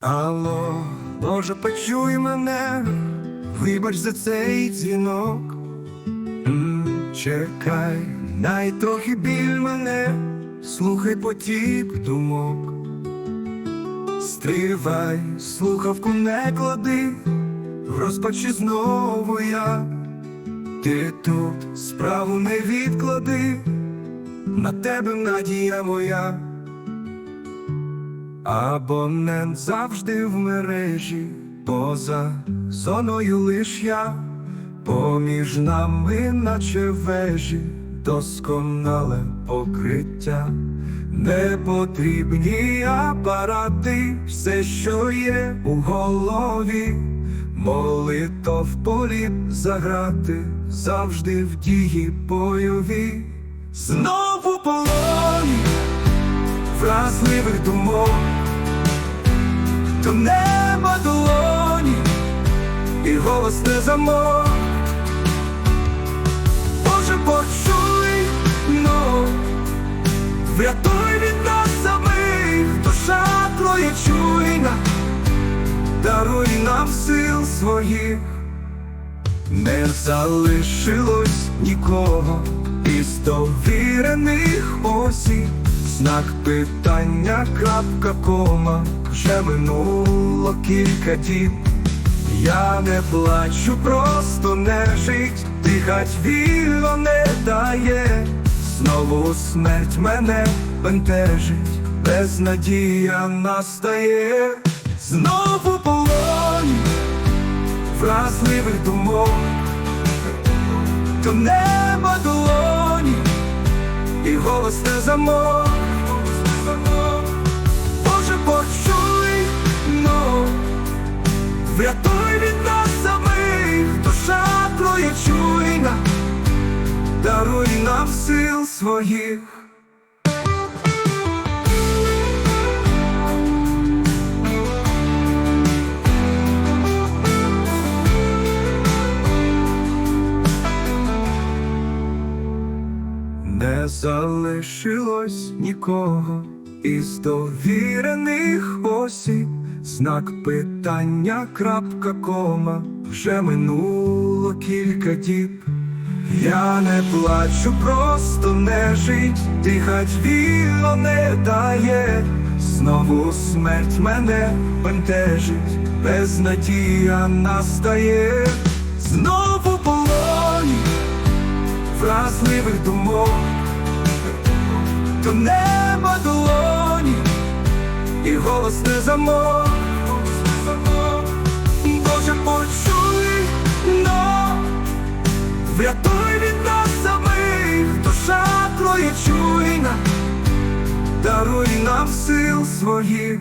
Алло, Боже, почуй мене, вибач за цей дзвінок. Чекай, дай трохи біль мене, слухай потік думок. Стривай, слухавку не клади, в розпачі знову я. Ти тут справу не відклади, на тебе надія моя. Абонент завжди в мережі, поза зоною лиш я, поміж нами, наче вежі, досконале покриття, не потрібні апарати, все, що є у голові, молито в полі заграти, завжди в дії бойові, знову в полоні вразливих думок, до неба долоні, і голос не замок. Боже, почуй, ну, врятуй від нас самих, душа твоя чуйна, даруй нам сил своїх. Не залишилось нікого із довірених осіб. Знак питання, крапка кома, вже минуло кілька діб. Я не плачу, просто не жить, дихать вільно не дає. Знову смерть мене бентежить, безнадія настає, знову в вразливих думок, до неба долоні, і голос не замок. Боже, почуй, ну, врятуй від нас самих, душа твоя чуйна, даруй нам сил своїх. Залишилось нікого із довірених осіб, знак питання, крапка кома, вже минуло кілька діб. Я не плачу, просто не жить, дихать вільно не дає, знову смерть мене бентежить, безнадія настає, знову полоні вразливих думок, до неба долоні, і голос не замок. Боже, почуй, но врятуй від нас самих, душа твоя чуйна, даруй нам сил своїх.